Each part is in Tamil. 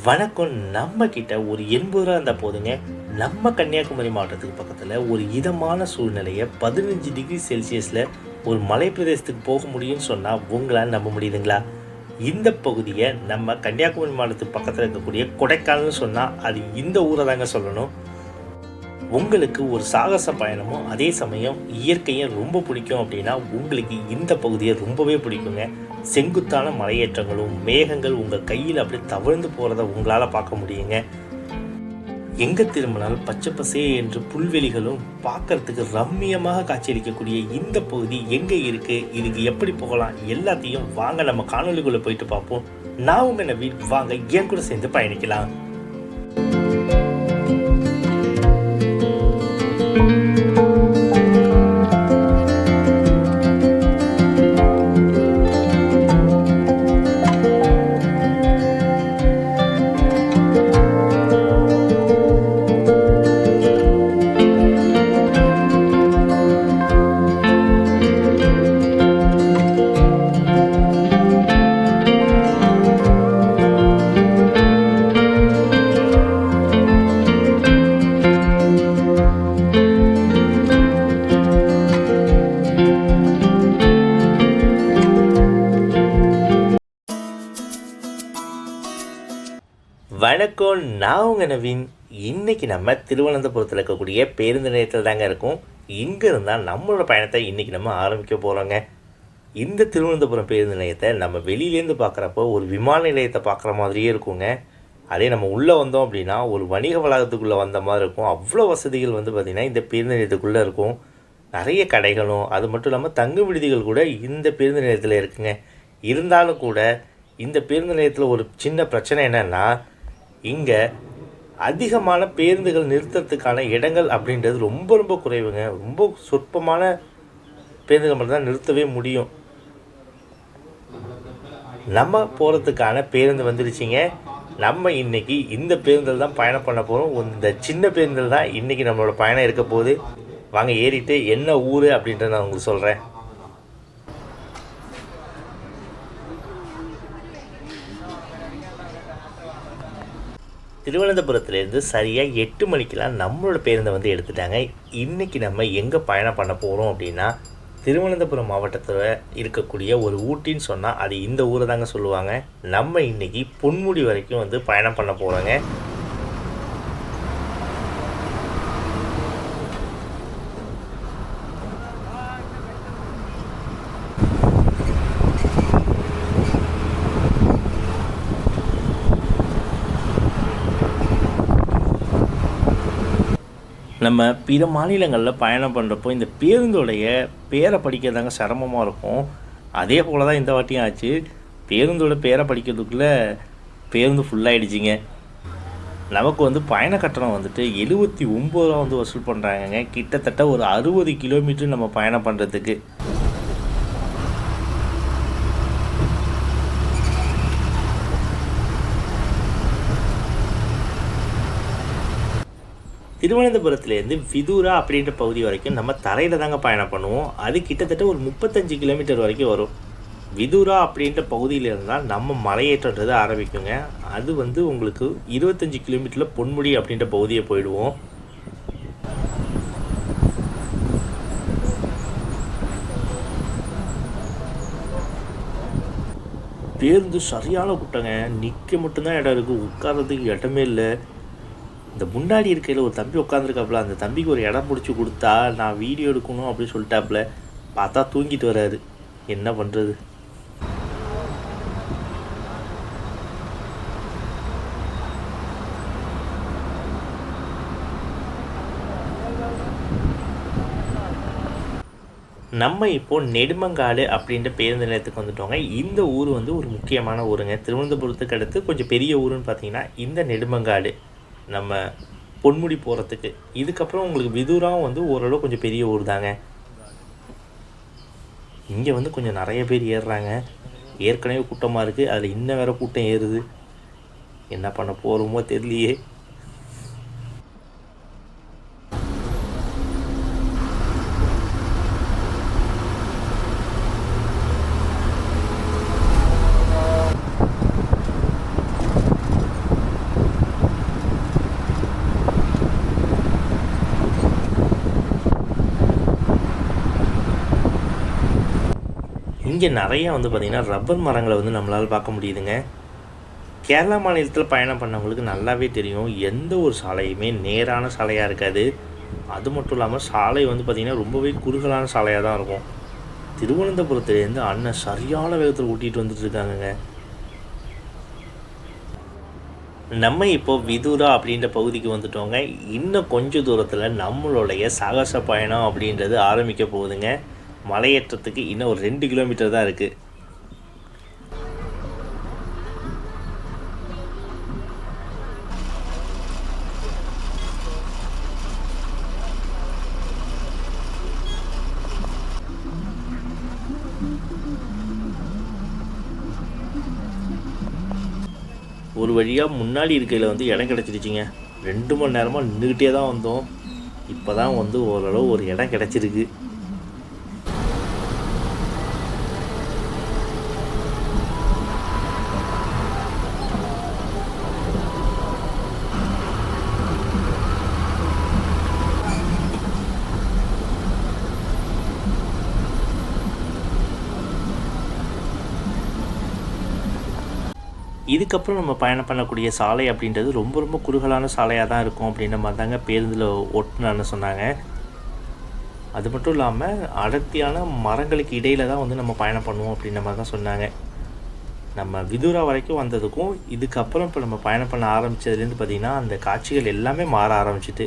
வணக்கம் நம்ம கிட்ட ஒரு எண்பது ரூபா இருந்தால் போதுங்க. நம்ம கன்னியாகுமரி மாவட்டத்துக்கு பக்கத்தில் ஒரு இதமான சூழ்நிலையை பதினஞ்சு டிகிரி செல்சியஸில் ஒரு மலை பிரதேசத்துக்கு போக முடியும்னு சொன்னால் உங்களால் நம்ப முடியுதுங்களா? இந்த பகுதியை நம்ம கன்னியாகுமரி மாவட்டத்துக்கு பக்கத்தில் இருக்கக்கூடிய கொடைக்கானல்னு சொன்னால் அது இந்த ஊரை தாங்க சொல்லணும். உங்களுக்கு ஒரு சாகச பயணமும் அதே சமயம் இயற்கையும் ரொம்ப பிடிக்கும் அப்படின்னா உங்களுக்கு இந்த பகுதியை ரொம்பவே பிடிக்குங்க. செங்குத்தான மலையேற்றங்களும் மேகங்கள் உங்கள் கையில் அப்படியே தவழ்ந்து போகிறத உங்களால் பார்க்க முடியுங்க. எங்கே திரும்பினாலும் பச்சை பசே என்று புல்வெளிகளும் பார்க்கறதுக்கு ரம்மியமாக காட்சியளிக்கக்கூடிய இந்த பகுதி எங்கே இருக்குது இதுக்கு எப்படி போகலாம் எல்லாத்தையும் வாங்க நம்ம காணொலிக்குள்ளே போயிட்டு பார்ப்போம். நான் உங்கள் நவீன் வாங்க என் கூட சேர்ந்து பயணிக்கலாம். வணக்கம். நான் உங்கள் நவீன். இன்னைக்கு நம்ம திருவனந்தபுரத்தில் இருக்கக்கூடிய பேருந்து நிலையத்தில் தாங்க இருக்கும். இங்கே இருந்தால் நம்மளோட பயணத்தை இன்றைக்கி நம்ம ஆரம்பிக்க போகிறோங்க இந்த திருவனந்தபுரம் பேருந்து நிலையத்தை நம்ம வெளியிலேருந்து பார்க்குறப்போ ஒரு விமான நிலையத்தை பார்க்குற மாதிரியே இருக்குங்க. அதே நம்ம உள்ளே வந்தோம் அப்படின்னா ஒரு வணிக வளாகத்துக்குள்ளே வந்த மாதிரி இருக்கும். அவ்வளோ வசதிகள் வந்து பார்த்திங்கன்னா இந்த பேருந்து நிலையத்துக்குள்ளே இருக்கும். நிறைய கடைகளும் அது மட்டும் இல்லாமல் தங்கு விடுதிகள் கூட இந்த பேருந்து நிலையத்தில் இருக்குங்க. இருந்தாலும் கூட இந்த பேருந்து நிலையத்தில் ஒரு சின்ன பிரச்சனை என்னென்னா இங்கே அதிகமான பேருந்துகள் நிறுத்துறதுக்கான இடங்கள் அப்படின்றது ரொம்ப ரொம்ப குறைவுங்க. ரொம்ப சொற்பமான பேருந்துகள் மட்டும் தான் நிறுத்தவே முடியும். நம்ம போகிறதுக்கான பேருந்து வந்துருச்சிங்க. நம்ம இன்னைக்கு இந்த பேருந்தில் தான் பயணம் பண்ண போகிறோம் இந்த சின்ன பேருந்தில் தான் இன்றைக்கி நம்மளோட பயணம் இருக்க போகுது. வாங்க ஏறிட்டு என்ன ஊர் அப்படின்றத நான் உங்களுக்கு சொல்கிறேன் திருவனந்தபுரத்துலேருந்து சரியாக எட்டு மணிக்கெலாம் நம்மளோட பேருந்தை வந்து எடுத்துட்டாங்க. இன்றைக்கி நம்ம எங்கே பயணம் பண்ண போகிறோம் அப்படின்னா திருவனந்தபுரம் மாவட்டத்தில் இருக்கக்கூடிய ஒரு ஊட்டின்னு சொன்னால் அது இந்த ஊரை தாங்க சொல்லுவாங்க. நம்ம இன்றைக்கி பொன்முடி வரைக்கும் வந்து பயணம் பண்ண போகிறோங்க நம்ம பிற மாநிலங்களில் பயணம் பண்ணுறப்போ இந்த பேருந்தோடைய பேரை படிக்கிறதாங்க சிரமமாக இருக்கும். அதே போல் தான் இந்த வாட்டியும் ஆச்சு. பேருந்தோட பேரை படிக்கிறதுக்குள்ளே பேருந்து ஃபுல்லாகிடுச்சிங்க நமக்கு வந்து பயண கட்டணம் வந்துட்டு எழுபத்தி ஒம்பது ரூபா வந்து வசூல் பண்ணுறாங்கங்க கிட்டத்தட்ட ஒரு அறுபது கிலோமீட்டர் நம்ம பயணம் பண்ணுறதுக்கு திருவனந்தபுரத்துலேருந்து விதூரா அப்படின்ற பகுதி வரைக்கும் நம்ம தரையில் தாங்க பயணம் பண்ணுவோம். அது கிட்டத்தட்ட ஒரு முப்பத்தஞ்சு கிலோமீட்டர் வரைக்கும் வரும். விதூரா அப்படின்ற பகுதியில் இருந்தால் நம்ம மலையேற்றன்றது ஆரம்பிக்குங்க. அது வந்து உங்களுக்கு இருபத்தஞ்சி கிலோமீட்டரில் பொன்முடி அப்படின்ற பகுதியை போயிடுவோம். பேருந்து சரியான கூட்டங்க. நிற்க மட்டும்தான் இடம் இருக்குது உட்கார்றதுக்கு இடமே இல்லை. இந்த முன்னாடி இருக்கையில் ஒரு தம்பி உட்காந்துருக்காப்புல அந்த தம்பிக்கு ஒரு இடம் பிடிச்சி கொடுத்தா நான் வீடியோ எடுக்கணும் அப்படின்னு சொல்லிட்டாப்புல. பார்த்தா தூங்கிட்டு வராது என்ன பண்ணுறது நம்ம இப்போ நெடுமங்காடு அப்படின்ற பேருந்து நிலையத்துக்கு வந்துட்டோங்க. இந்த ஊர் வந்து ஒரு முக்கியமான ஊருங்க. திருவனந்தபுரத்துக்கு அடுத்து கொஞ்சம் பெரிய ஊருன்னு பார்த்தீங்கன்னா இந்த நெடுமங்காடு. நம்ம பொன்முடி போகிறதுக்கு இதுக்கப்புறம் உங்களுக்கு விதூராவும் வந்து ஓரளவு கொஞ்சம் பெரிய ஊர் தாங்க. இங்கே வந்து கொஞ்சம் நிறைய பேர் ஏறுறாங்க. ஏற்கனவே கூட்டமாக இருக்குது அதில் இன்னும் வேறு கூட்டம் ஏறுது. என்ன பண்ண போகிறோமோ தெரியலையே. இங்கே நிறையா வந்து பார்த்திங்கன்னா ரப்பர் மரங்களை வந்து நம்மளால் பார்க்க முடியுதுங்க. கேரளா மாநிலத்தில் பயணம் பண்ணவங்களுக்கு நல்லாவே தெரியும். எந்த ஒரு சாலையுமே நேரான சாலையாக இருக்காது. அது மட்டும் இல்லாமல் சாலை வந்து பார்த்திங்கன்னா ரொம்பவே குறுகலான சாலையாக தான் இருக்கும். திருவனந்தபுரத்துலேருந்து அண்ணன் சரியான வேகத்தில் ஓட்டிகிட்டு வந்துட்டு இருக்காங்கங்க. நம்ம இப்போ விதுரா அப்படின்ற பகுதிக்கு வந்துட்டோங்க. இன்னும் கொஞ்சம் தூரத்தில் நம்மளுடைய சாகச பயணம் அப்படின்றது ஆரம்பிக்க போகுதுங்க. மலையேற்றத்துக்கு இன்னும் ஒரு ரெண்டு கிலோமீட்டர் தான் இருக்குது ஒரு வழியாக முன்னாடி இருக்கையில் வந்து இடம் கிடச்சிருச்சிங்க. ரெண்டு மணி நேரமாக நின்றுக்கிட்டே தான் வந்தோம். இப்போ தான் வந்து ஓரளவு ஒரு இடம் கிடச்சிருக்கு. இதுக்கப்புறம் நம்ம பயணம் பண்ணக்கூடிய சாலை அப்படின்றது ரொம்ப ரொம்ப குறுகலான சாலையாக தான் இருக்கும் அப்படின்ற மாதிரி தாங்க பேருந்தில் ஓட்டுனான்னு சொன்னாங்க. அது மட்டும் இல்லாமல் அடர்த்தியான மரங்களுக்கு இடையில தான் வந்து நம்ம பயணம் பண்ணுவோம் அப்படின்ற மாதிரி தான் சொன்னாங்க. நம்ம விதுரா வரைக்கும் வந்ததுக்கும் இதுக்கப்புறம் இப்போ நம்ம பயணம் பண்ண ஆரம்பித்ததுலேருந்து பார்த்திங்கன்னா அந்த காட்சிகள் எல்லாமே மாற ஆரம்பிச்சிட்டு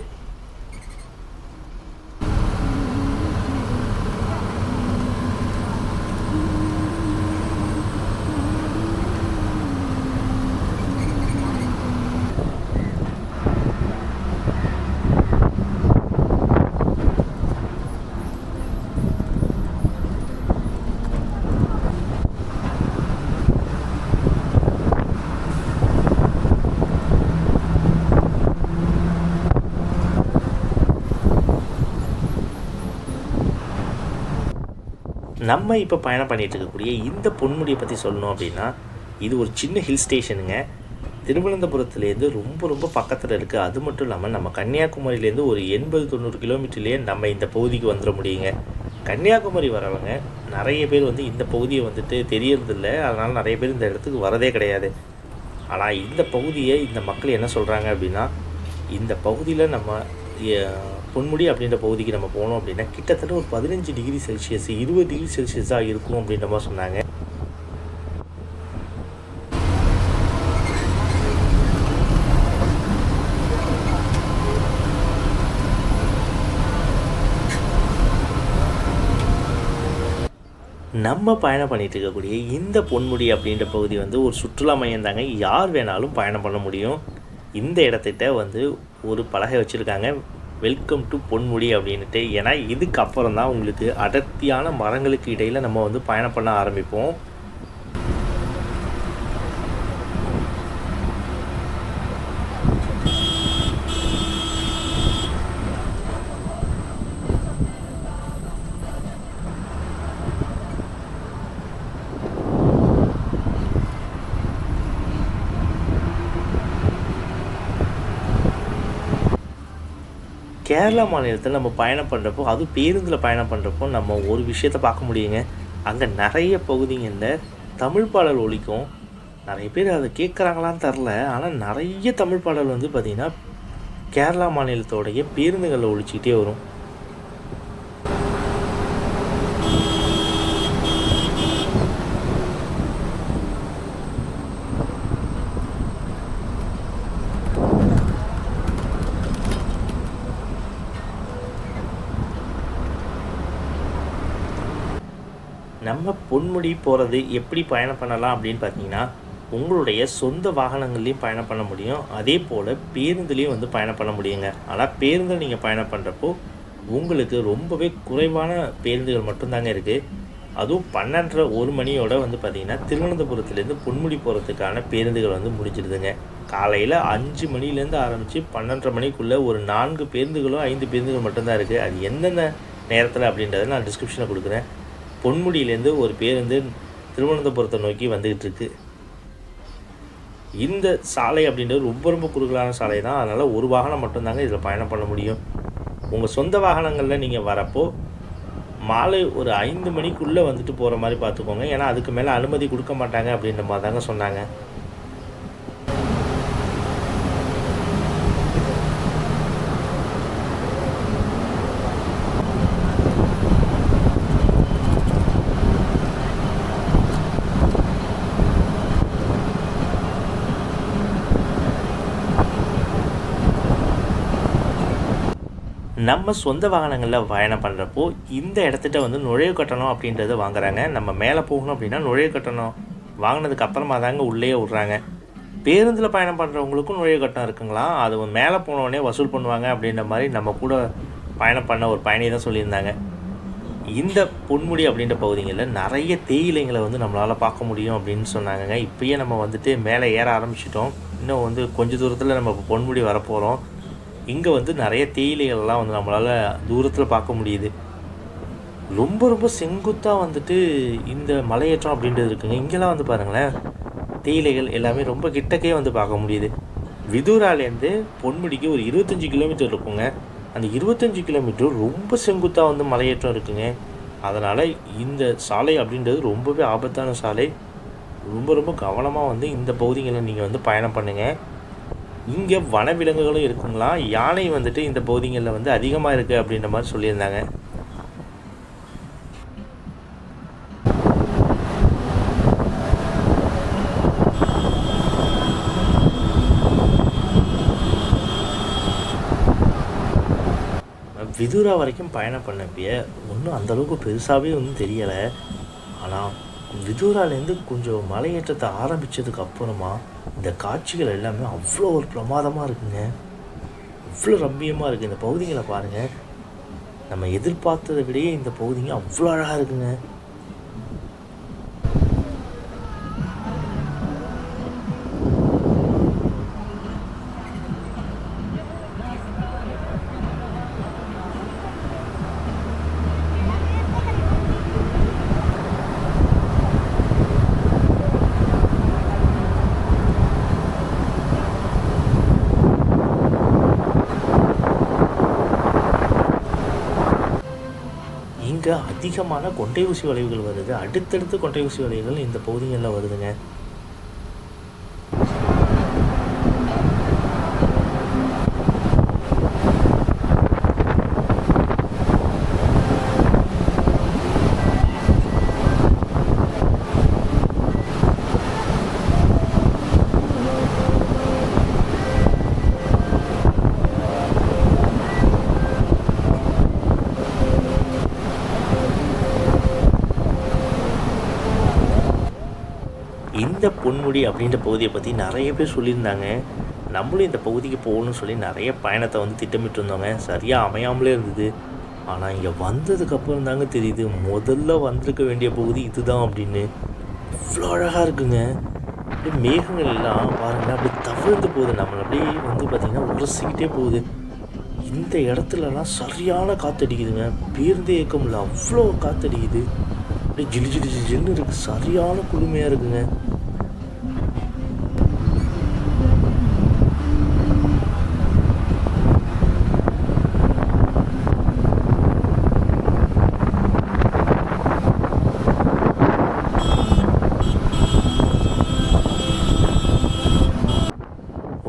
நம்ம இப்போ பயணம் பண்ணிகிட்டு இருக்கக்கூடிய இந்த பொன்முடியை பற்றி சொல்லணும் அப்படின்னா இது ஒரு சின்ன ஹில் ஸ்டேஷனுங்க திருவனந்தபுரத்துலேருந்து ரொம்ப ரொம்ப பக்கத்தில் இருக்குது அது மட்டும் இல்லாமல் நம்ம கன்னியாகுமரியிலேருந்து ஒரு எண்பது தொண்ணூறு கிலோமீட்டர்லேயே நம்ம இந்த பகுதிக்கு வந்துட முடியுங்க. கன்னியாகுமரி வரவங்க நிறைய பேர் வந்து இந்த பகுதியை வந்துட்டு தெரியறதில்ல. அதனால் நிறைய பேர் இந்த இடத்துக்கு வரதே கிடையாது. ஆனால் இந்த பகுதியை இந்த மக்கள் என்ன சொல்கிறாங்க அப்படின்னா இந்த பகுதியில் நம்ம பொன்முடி அப்படின்ற பகுதிக்கு நம்ம போனோம் அப்படின்னா கிட்டத்தட்ட ஒரு பதினஞ்சு டிகிரி செல்சியஸ் இருபது டிகிரி செல்சியஸாக இருக்கும் அப்படின்ற மாதிரி சொன்னாங்க. நம்ம பயணம் பண்ணிட்டு இருக்கக்கூடிய இந்த பொன்முடி அப்படின்ற பகுதி வந்து ஒரு சுற்றுலா மையம் தாங்க யார் வேணாலும் பயணம் பண்ண முடியும். இந்த இடத்திட்ட வந்து ஒரு பலகை வச்சுருக்காங்க. வெல்கம் டு பொன்முடி அப்படின்ட்டு ஏன்னா இதுக்கப்புறம் தான் உங்களுக்கு அடர்த்தியான மரங்களுக்கு இடையில் நம்ம வந்து பயணம் பண்ண ஆரம்பிப்போம். கேரளா மாநிலத்தில் நம்ம பயணம் பண்ணுறப்போ அதுவும் பேருந்தில் பயணம் பண்ணுறப்போ நம்ம ஒரு விஷயத்தை பார்க்க முடியுங்க. அங்கே நிறைய பகுதிகளில் தமிழ் பாடல் ஒழிக்கும் நிறைய பேர் அதை கேட்குறாங்களான்னு தெரில. ஆனால் நிறைய தமிழ் பாடல் வந்து பார்த்திங்கன்னா கேரளா மாநிலத்தோடைய பேருந்துகளில் ஒழிச்சிக்கிட்டே வரும். நம்ம பொன்முடி போகிறது எப்படி பயணம் பண்ணலாம் அப்படின்னு பார்த்தீங்கன்னா உங்களுடைய சொந்த வாகனங்கள்லேயும் பயணம் பண்ண முடியும். அதே போல் பேருந்துலேயும் வந்து பயணம் பண்ண முடியுங்க. ஆனால் பேருந்தில் நீங்கள் பயணம் பண்ணுறப்போ உங்களுக்கு ரொம்பவே குறைவான பேருந்துகள் மட்டும்தாங்க இருக்குது அதுவும் பன்னெண்டரை ஒரு மணியோட வந்து பார்த்திங்கன்னா திருவனந்தபுரத்துலேருந்து பொன்முடி போகிறதுக்கான பேருந்துகள் வந்து முடிஞ்சிடுதுங்க. காலையில் அஞ்சு மணிலேருந்து ஆரம்பித்து பன்னெண்டரை மணிக்குள்ளே ஒரு நான்கு பேருந்துகளோ ஐந்து பேருந்துகள் மட்டும்தான் இருக்குது அது எந்தெந்த நேரத்தில் அப்படின்றத நான் டிஸ்கிரிப்ஷனில் கொடுக்குறேன். பொன்முடியிலேருந்து ஒரு பேருந்து திருவனந்தபுரத்தை நோக்கி வந்துக்கிட்டு இருக்கு. இந்த சாலை அப்படின்றது ரொம்ப ரொம்ப குறுகலான சாலை தான். அதனால் ஒரு வாகனம் மட்டும்தாங்க இதில் பயணம் பண்ண முடியும். உங்கள் சொந்த வாகனங்களில் நீங்கள் வரப்போ மாலை ஒரு ஐந்து மணிக்குள்ளே வந்துட்டு போகிற மாதிரி பார்த்துக்கோங்க. ஏன்னா அதுக்கு மேலே அனுமதி கொடுக்க மாட்டாங்க அப்படின்ற மாதிரி தாங்க சொன்னாங்க. நம்ம சொந்த வாகனங்களில் பயணம் பண்ணுறப்போ இந்த இடத்துட்ட வந்து நுழைவு கட்டணம் அப்படின்றத வாங்குறாங்க. நம்ம மேலே போகணும் அப்படின்னா நுழைவு கட்டணம் வாங்கினதுக்கு அப்புறமா தாங்க உள்ளே விட்றாங்க. பேருந்தில் பயணம் பண்ணுறவங்களுக்கும் நுழைவு கட்டணம் இருக்குங்களா? அது மேலே போனோடனே வசூல் பண்ணுவாங்க அப்படின்ற மாதிரி நம்ம கூட பயணம் பண்ண ஒரு பயணி தான் சொல்லியிருந்தாங்க. இந்த பொன்முடி அப்படின்ற பகுதிகளில் நிறைய தேயிலைங்களை வந்து நம்மளால் பார்க்க முடியும் அப்படின்னு சொன்னாங்கங்க. இப்போயே நம்ம வந்துட்டு மேலே ஏற ஆரம்பிச்சிட்டோம். இன்னும் வந்து கொஞ்ச தூரத்தில் நம்ம பொன்முடி வரப்போகிறோம் இங்கே வந்து நிறைய தேயிலைகள்லாம் வந்து நம்மளால் தூரத்தில் பார்க்க முடியுது. ரொம்ப ரொம்ப செங்குத்தாக வந்துட்டு இந்த மலையேற்றம் அப்படின்றது இருக்குங்க. இங்கெல்லாம் வந்து பாருங்களேன் தேயிலைகள் எல்லாமே ரொம்ப கிட்டக்கே வந்து பார்க்க முடியுது. விதூராலேருந்து பொன்முடிக்கு ஒரு இருபத்தஞ்சி கிலோமீட்டர் இருக்குங்க. அந்த இருபத்தஞ்சி கிலோமீட்டர் ரொம்ப செங்குத்தாக வந்து மலையேற்றம் இருக்குங்க. அதனால் இந்த சாலை அப்படின்றது ரொம்பவே ஆபத்தான சாலை. ரொம்ப ரொம்ப கவனமாக வந்து இந்த பகுதிகளை நீங்கள் வந்து பயணம் பண்ணுங்கள் இங்கே வனவிலங்குகளும் இருக்குங்களாம் யானை வந்துட்டு இந்த பகுதிகளில் வந்து அதிகமாக இருக்குது அப்படின்ற மாதிரி சொல்லியிருந்தாங்க. விதுரா வரைக்கும் பயணம் பண்ணப்பிய ஒன்றும் அந்தளவுக்கு பெருசாகவே ஒன்றும் தெரியலை. ஆனால் விதூராலேருந்து கொஞ்சம் மலையேற்றத்தை ஆரம்பித்ததுக்கு அப்புறமா இந்த காட்சிகள் எல்லாமே அவ்வளோ ஒரு பிரமாதமாக இருக்குங்க. அவ்வளோ ரம்மியமாக இருக்குது இந்த பகுதிகளை பாருங்கள் நம்ம எதிர்பார்த்ததை விடையே இந்த பகுதிங்க அவ்வளோ அழகாக இருக்குங்க. அதிகமான கொண்டை ஊசி வளைவுகள் வருது. அடுத்தடுத்து கொண்டை ஊசி வளைவுகள் இந்த பகுதிகளில் வருதுங்க. இந்த பொன்முடி அப்படின்ற பகுதியை பற்றி நிறைய பேர் சொல்லியிருந்தாங்க. நம்மளும் இந்த பகுதிக்கு போகணும்னு சொல்லி நிறைய பயணத்தை வந்து திட்டமிட்டு இருந்தோங்க சரியாக அமையாமலே இருந்தது. ஆனால் இங்கே வந்ததுக்கப்புறம் தாங்க தெரியுது முதல்ல வந்திருக்க வேண்டிய பகுதி இதுதான் அப்படின்னு. அவ்வளோ அழகாக இருக்குங்க. அப்படியே மேகங்கள் எல்லாம் பாருங்களேன் அப்படியே தவிர்த்து போகுது. நம்மளை அப்படியே வந்து பார்த்திங்கன்னா உரசிக்கிட்டே போகுது. இந்த இடத்துலலாம் சரியான காற்றடிக்குதுங்க பேருந்தே இயக்க இல்லை அவ்வளோ காற்றடிக்குது அப்படியே ஜிலு ஜிலி ஜிலி ஜில்னு இருக்குது சரியான குளுமையாக இருக்குங்க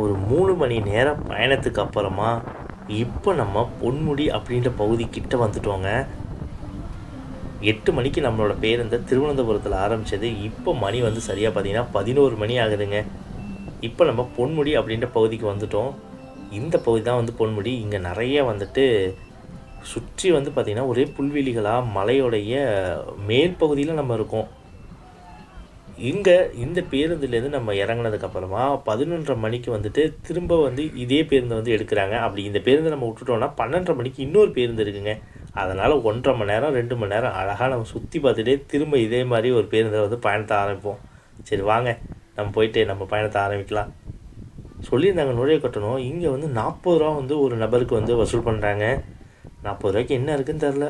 ஒரு மணி நேரம் பயணத்துக்கு அப்புறமா இப்போ நம்ம பொன்முடி அப்படின்ற பகுதி கிட்ட வந்துட்டோங்க. எட்டு மணிக்கு நம்மளோட பேருந்தை திருவனந்தபுரத்தில் ஆரம்பித்தது இப்போ மணி வந்து சரியாக பார்த்தீங்கன்னா பதினோரு மணி ஆகுதுங்க. இப்போ நம்ம பொன்முடி அப்படின்ற பகுதிக்கு வந்துட்டோம். இந்த பகுதி தான் வந்து பொன்முடி. இங்கே நிறைய வந்துட்டு சுற்றி வந்து பார்த்திங்கன்னா ஒரே புல்வெளிகளாக மலையோடைய மேல் பகுதியில் நம்ம இருக்கோம். இங்கே இந்த பேருந்துலேருந்து நம்ம இறங்கினதுக்கப்புறமா பதினொன்றரை மணிக்கு வந்துட்டு திரும்ப வந்து இதே பேருந்தை வந்து எடுக்கிறாங்க. அப்படி இந்த பேருந்தை நம்ம விட்டுட்டோம்னா பன்னெண்டரை மணிக்கு இன்னொரு பேருந்து இருக்குங்க. அதனால் ஒன்றரை மணி நேரம் ரெண்டு மணி நேரம் அழகாக நம்ம சுற்றி பார்த்துட்டே திரும்ப இதே மாதிரி ஒரு பேருந்தை வந்து பயணத்தை ஆரம்பிப்போம். சரி வாங்க. நம்ம போயிட்டு நம்ம பயணத்தை ஆரம்பிக்கலாம். சொல்லியிருந்தாங்க நுழைய கட்டணம். இங்கே வந்து நாற்பது ரூபா வந்து ஒரு நபருக்கு வந்து வசூல் பண்ணுறாங்க நாற்பது ரூபாய்க்கு என்ன இருக்குன்னு தெரில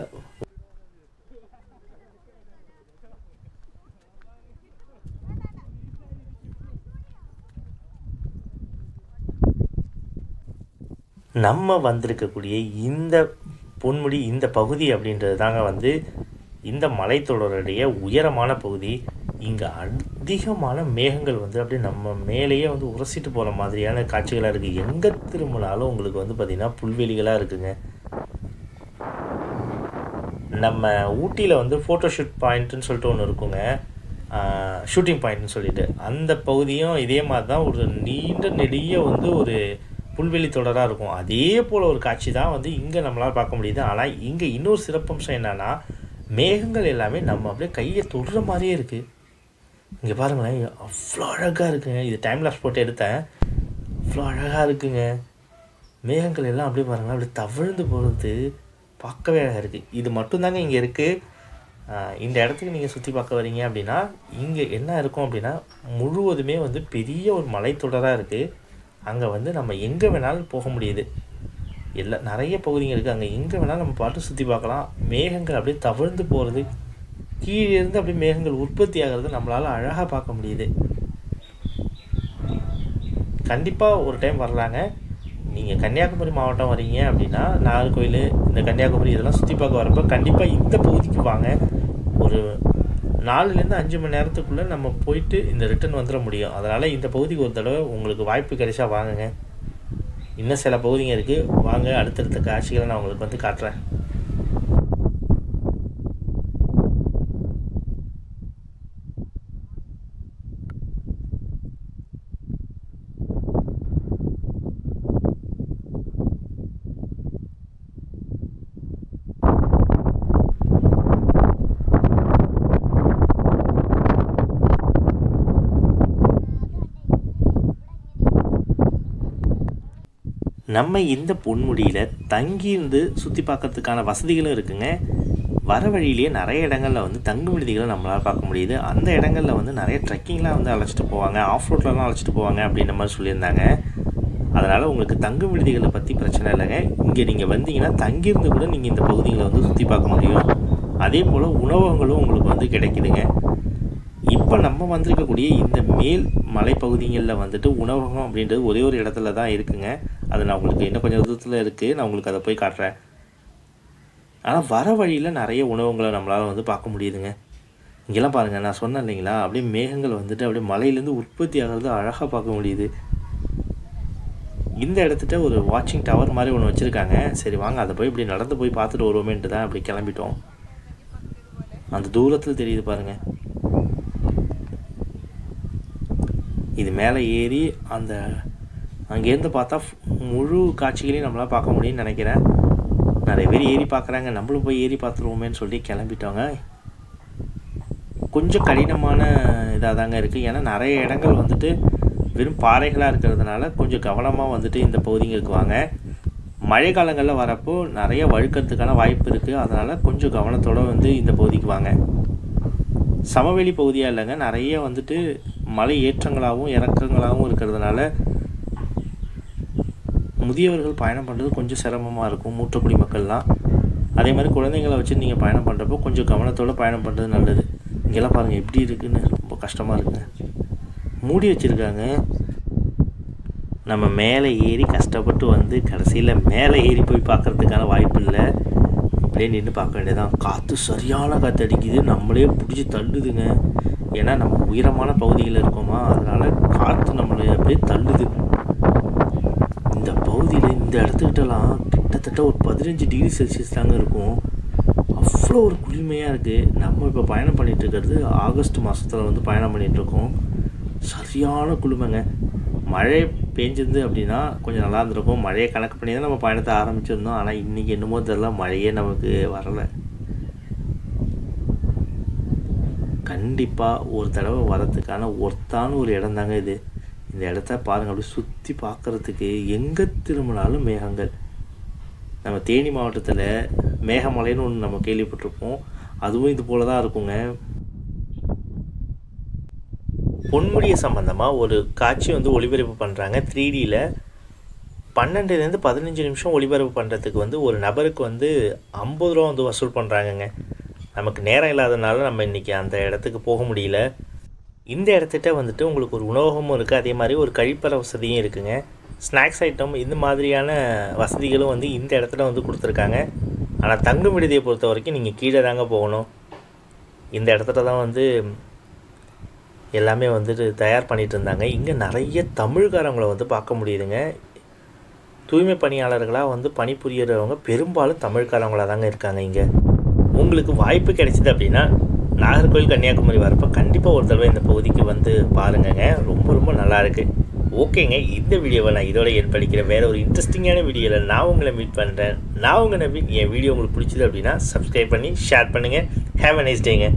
நம்ம வந்திருக்கக்கூடிய இந்த பொன்முடி இந்த பகுதி அப்படின்றது தாங்க வந்து இந்த மலைத்தொடருடைய உயரமான பகுதி. இங்கே அதிகமான மேகங்கள் வந்து அப்படியே நம்ம மேலேயே வந்து உரசிட்டு போகிற மாதிரியான காட்சிகளாக இருக்குது எங்கே திரும்பினாலும் உங்களுக்கு வந்து பார்த்திங்கன்னா புல்வெளிகளாக இருக்குங்க. நம்ம ஊட்டியில் வந்து ஃபோட்டோஷூட் பாயிண்ட்டுன்னு சொல்லிட்டு ஒன்று இருக்குங்க. ஷூட்டிங் பாயிண்ட்னு சொல்லிட்டு. அந்த பகுதியும் இதே மாதிரி தான் ஒரு நீண்ட நெடிய வந்து ஒரு புல்வெளி தொடராக இருக்கும். அதே போல் ஒரு காட்சி தான் வந்து இங்கே நம்மளால் பார்க்க முடியுது. ஆனால் இங்கே இன்னொரு சிறப்பம்சம் என்னென்னா மேகங்கள் எல்லாமே நம்ம அப்படியே கையை தொடுற மாதிரியே இருக்குது இங்கே பாருங்களேன் அவ்வளோ அழகாக இருக்குங்க. இது டைம் லாப்ஸ் போட்டு எடுத்தேன். அவ்வளோ அழகாக இருக்குங்க. மேகங்கள் எல்லாம் அப்படியே பாருங்களேன் அப்படியே தவிழ்ந்து போகிறது பார்க்கவே அழகாக இருக்குது இது மட்டும்தாங்க இங்கே இருக்குது இந்த இடத்துக்கு நீங்கள் சுற்றி பார்க்க வரீங்க அப்படின்னா இங்கே என்ன இருக்கும் அப்படின்னா முழுவதுமே வந்து பெரிய ஒரு மலைத்தொடராக இருக்குது அங்கே வந்து நம்ம எங்கே வேணாலும் போக முடியுது. எல்லா நிறைய பகுதிங்க இருக்குது அங்கே எங்கே வேணாலும் நம்ம பாட்டு சுற்றி பார்க்கலாம். மேகங்கள் அப்படியே தவிழ்ந்து போகிறது கீழே இருந்து அப்படியே மேகங்கள் உற்பத்தி ஆகிறது நம்மளால் அழகாக பார்க்க முடியுது. கண்டிப்பாக ஒரு டைம் வரலாங்க. நீங்கள் கன்னியாகுமரி மாவட்டம் வரீங்க அப்படின்னா நாகர்கோவில் இந்த கன்னியாகுமரி இதெல்லாம் சுற்றி பார்க்க வரப்போ கண்டிப்பாக இந்த பகுதிக்கு வாங்க. ஒரு நாலுலேருந்து அஞ்சு மணி நேரத்துக்குள்ளே நம்ம போயிட்டு இந்த ரிட்டர்ன் வந்துட முடியும். அதனால் இந்த பகுதிக்கு ஒரு தடவை உங்களுக்கு வாய்ப்பு கிடைச்சா வாங்குங்க. இன்னும் சில பகுதிங்க இருக்குது வாங்க அடுத்தடுத்த காட்சிகளை நான் உங்களுக்கு வந்து காட்டுறேன். நம்ம இந்த பொன்முடியில் தங்கியிருந்து சுற்றி பார்க்கறதுக்கான வசதிகளும் இருக்குங்க. வர வழியிலேயே நிறைய இடங்களில் வந்து தங்கும் விடுதிகளை நம்மளால் பார்க்க முடியுது. அந்த இடங்களில் வந்து நிறைய ட்ரெக்கிங்லாம் வந்து அழைச்சிட்டு போவாங்க. ஆஃப் ரோட்லலாம் அழைச்சிட்டு போவாங்க அப்படின்ற மாதிரி சொல்லியிருந்தாங்க. அதனால் உங்களுக்கு தங்கும் விடுதிகளை பற்றி பிரச்சனை இல்லைங்க. இங்கே நீங்கள் வந்தீங்கன்னா தங்கியிருந்து கூட நீங்கள் இந்த பகுதிகளை வந்து சுற்றி பார்க்க முடியும். அதே போல் உணவகங்களும் உங்களுக்கு வந்து கிடைக்குதுங்க. இப்போ நம்ம வந்திருக்கக்கூடிய இந்த மேல் மலைப்பகுதிகளில் வந்துட்டு உணவகம் அப்படின்றது ஒரே ஒரு இடத்துல தான் இருக்குங்க. அது நான் உங்களுக்கு இன்னும் கொஞ்சம் விதத்தில் இருக்குது நான் உங்களுக்கு அதை போய் காட்டுறேன். ஆனால் வர வழியில் நிறைய உணவுங்களை நம்மளால் வந்து பார்க்க முடியுதுங்க. இங்கெல்லாம் பாருங்கள் நான் சொன்னேன் இல்லைங்களா? அப்படியே மேகங்கள் வந்துட்டு அப்படியே மலையிலேருந்து உற்பத்தி ஆகிறது அழகாக பார்க்க முடியுது. இந்த இடத்துட்ட ஒரு வாட்சிங் டவர் மாதிரி ஒன்று வச்சுருக்காங்க. சரி வாங்க அதை போய் இப்படி நடந்து போய் பார்த்துட்டு வருவோமேன்ட்டு தான் அப்படி கிளம்பிட்டோம். அந்த தூரத்தில் தெரியுது பாருங்கள் இது மேலே ஏறி அந்த அங்கேருந்து பார்த்தா முழு காட்சிகளையும் நம்மளால் பார்க்க முடியும்னு நினைக்கிறேன். நிறைய பேர் ஏறி பார்க்குறாங்க. நம்மளும் போய் ஏறி பார்த்துருவோமேன்னு சொல்லி கிளம்பிட்டோங்க. கொஞ்சம் கடினமான இதாக தாங்க இருக்குது. ஏன்னா நிறைய இடங்கள் வந்துட்டு வெறும் பாறைகளாக இருக்கிறதுனால கொஞ்சம் கவனமாக வந்துட்டு இந்த பகுதிங்களுக்கு வாங்க. மழை காலங்களில் வரப்போ நிறைய வழுக்கிறதுக்கான வாய்ப்பு இருக்குது. அதனால் கொஞ்சம் கவனத்தோடு வந்து இந்த பகுதிக்கு வாங்க. சமவெளி பகுதியாக இல்லைங்க. நிறைய வந்துட்டு மலை ஏற்றங்களாகவும் இறக்கங்களாகவும் இருக்கிறதுனால முதியவர்கள் பயணம் பண்ணுறது கொஞ்சம் சிரமமாக இருக்கும் மூற்றக்குடி மக்கள்லாம். அதே மாதிரி குழந்தைங்களை வச்சு நீங்கள் பயணம் பண்ணுறப்போ கொஞ்சம் கவனத்தோடு பயணம் பண்ணுறது நல்லது. இங்கெல்லாம் பாருங்கள் எப்படி இருக்குதுன்னு ரொம்ப கஷ்டமாக இருக்குங்க. மூடி வச்சுருக்காங்க. நம்ம மேலே ஏறி கஷ்டப்பட்டு வந்து கடைசியில் மேலே ஏறி போய் பார்க்குறதுக்கான வாய்ப்பு இல்லை. அப்படியே நின்று பார்க்க வேண்டியதான் காற்று சரியான காற்று அடிக்குது. நம்மளே பிடிச்சி தள்ளுதுங்க. ஏன்னா நம்ம உயரமான பகுதியில் இருக்கோமா. அதனால் காற்று நம்மளை அப்படியே தள்ளுது. இந்த பகுதியில் இந்த இடத்துக்கிட்டலாம் கிட்டத்தட்ட ஒரு பதினஞ்சு டிகிரி செல்சியஸ் தாங்க இருக்கும். அவ்வளோ ஒரு குளிமையாக இருக்குது நம்ம இப்போ பயணம் பண்ணிகிட்டு இருக்கிறது ஆகஸ்ட் மாதத்தில் வந்து பயணம் பண்ணிகிட்ருக்கோம் சரியான குளிமைங்க. மழை பேஞ்சிருந்து அப்படின்னா கொஞ்சம் நல்லா இருந்திருக்கும். மழையை கணக்கு பண்ணி தான் நம்ம பயணத்தை ஆரம்பிச்சிருந்தோம். ஆனால் இன்றைக்கி என்னமோ தெரியல மழையே நமக்கு வரலை. கண்டிப்பாக ஒரு தடவை வரத்துக்கான ஒர்த்தான ஒரு இடம் தாங்க இது. இந்த இடத்த பாருங்கள் அப்படி சுற்றி பார்க்குறதுக்கு எங்கே திரும்பினாலும் மேகங்கள். நம்ம தேனி மாவட்டத்தில் மேகமலைன்னு ஒன்று நம்ம கேள்விப்பட்டிருப்போம். அதுவும் இது போல தான் இருக்குங்க. பொன்முடியை சம்மந்தமாக ஒரு காட்சி வந்து ஒளிபரப்பு பண்ணுறாங்க த்ரீ டியில் பன்னெண்டுலேருந்து பதினஞ்சு நிமிஷம் ஒளிபரப்பு பண்ணுறதுக்கு வந்து ஒரு நபருக்கு வந்து ஐம்பது ரூபா வந்து வசூல் பண்ணுறாங்கங்க நமக்கு நேரம் இல்லாதனால நம்ம இன்றைக்கி அந்த இடத்துக்கு போக முடியல. இந்த இடத்துட்ட வந்துட்டு உங்களுக்கு ஒரு உணவகமும் இருக்குது அதே மாதிரி ஒரு கழிப்பறை வசதியும் இருக்குங்க. ஸ்நாக்ஸ் ஐட்டம் இந்த மாதிரியான வசதிகளும் வந்து இந்த இடத்துல வந்து கொடுத்துருக்காங்க. ஆனால் தங்கும் விடுதியை பொறுத்த வரைக்கும் நீங்கள் கீழே தாங்க போகணும். இந்த இடத்துல தான் வந்து எல்லாமே வந்துட்டு தயார் பண்ணிகிட்டு இருந்தாங்க. இங்கே நிறைய தமிழ்காரங்களை வந்து பார்க்க முடியுதுங்க. தூய்மை பணியாளர்களாக வந்து பணிபுரியறவங்க பெரும்பாலும் தமிழ்காரங்களாக தாங்க இருக்காங்க இங்கே. உங்களுக்கு வாய்ப்பு கிடைச்சிது அப்படின்னா நாகர்கோவில் கன்னியாகுமரி வரப்போ கண்டிப்பாக ஒரு தடவை இந்த பகுதிக்கு வந்து பாருங்கங்க. ரொம்ப ரொம்ப நல்லாருக்கு ஓகேங்க இந்த வீடியோவை நான் இதோட என் படிக்கிறேன் வேறு ஒரு இன்ட்ரெஸ்டிங்கான வீடியோவில் நான் உங்களை மீட் பண்ணுறேன் நான் உங்களை மீட் என் வீடியோ உங்களுக்கு பிடிச்சது அப்படின்னா சப்ஸ்கிரைப் பண்ணி ஷேர் பண்ணுங்கள் ஹேவ் அ நைஸ் டேங்க